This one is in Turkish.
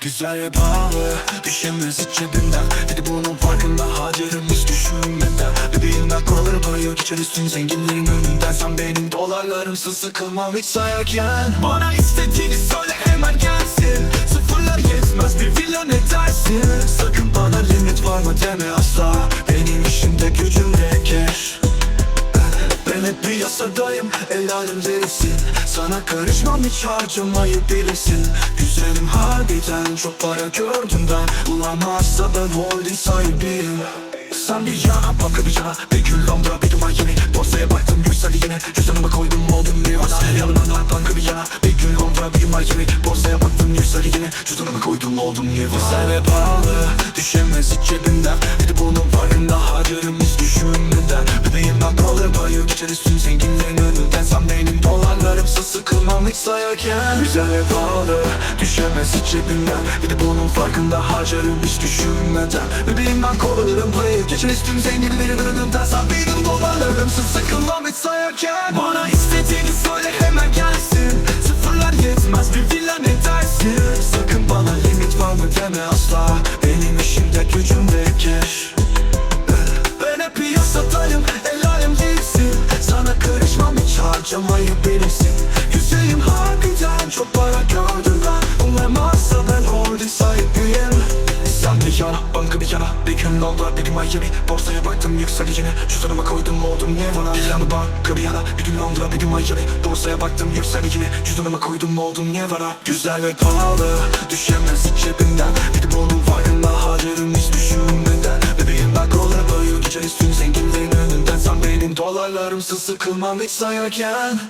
Güzel pahalı Düşemez hiç cebimden. Dedi bunun farkında harcarım hiç düşünmeden. Bebeğim ben kolları parayı geçer üstün zenginlerin önünden. Sen benim dolarlarımsın sıkılmam hiç sayarken Bana istediğini söyle hemen gelsin. Sıfırlar yetmez bir villa ne dersin? Sakın bana limit var mı deme asla. Benim işimde gücümde keş ben hep piyasadayım el alem derisin. Sana karışmam hiç harcamayı bilirsin. Güzelim harbiden çok para gördüm ben. Bulamazsa ben holding sahibiyim sen bir yana banka bir yana Bir gün Londra bir duman yeni Borsaya baktım yükseldi yine. Cüzdanıma koydum oldum bir yana Yanımdan banka bir yana. Bir gün Londra bir duman yeni Borsaya baktım yükseldi yine. Cüzdanıma koydum oldum niye Güzel ve pahalı Düşemez hiç cebimden Bir bunun farkında harcarım hiç düşünmeden. Bebeğim sayarken Güzel ve pahalı Düşemez hiç cebimden Bir de bunun farkında harcarım hiç düşünmeden. Bebeğim ben kollarım bayır geçer üstün zenginlerin önünden Sen benim dolarlarımsa sıkılmam hiç sayarken. Bana istediğini söyle hemen gelsin. Sıfırlar yetmez bir villa ne dersin? Sakın bana limit var mı deme asla. Benim işimde gücümde keş. Ben hep piyasadayım el alem değilsin Sana karışmam hiç harcamayı bilirsin banka bir yana Londra bir gün Miami. Borsaya baktım yükseldi yine Cüzdanıma koydum oldum niye bana? Bir yana banka bir yana Bir gün Londra bir gün Miami. Borsaya baktım yükseldi yine Cüzdanıma koydum oldum niye bana? Güzel ve pahalı Düşemez cebimden Bir de bunun farkında harcarım hiç düşünmeden. Bebeğim ben kolları bayıyor Geçer üstün zenginlerin önünden. Sen benim dolarlarımsın sıkılmam hiç sayarken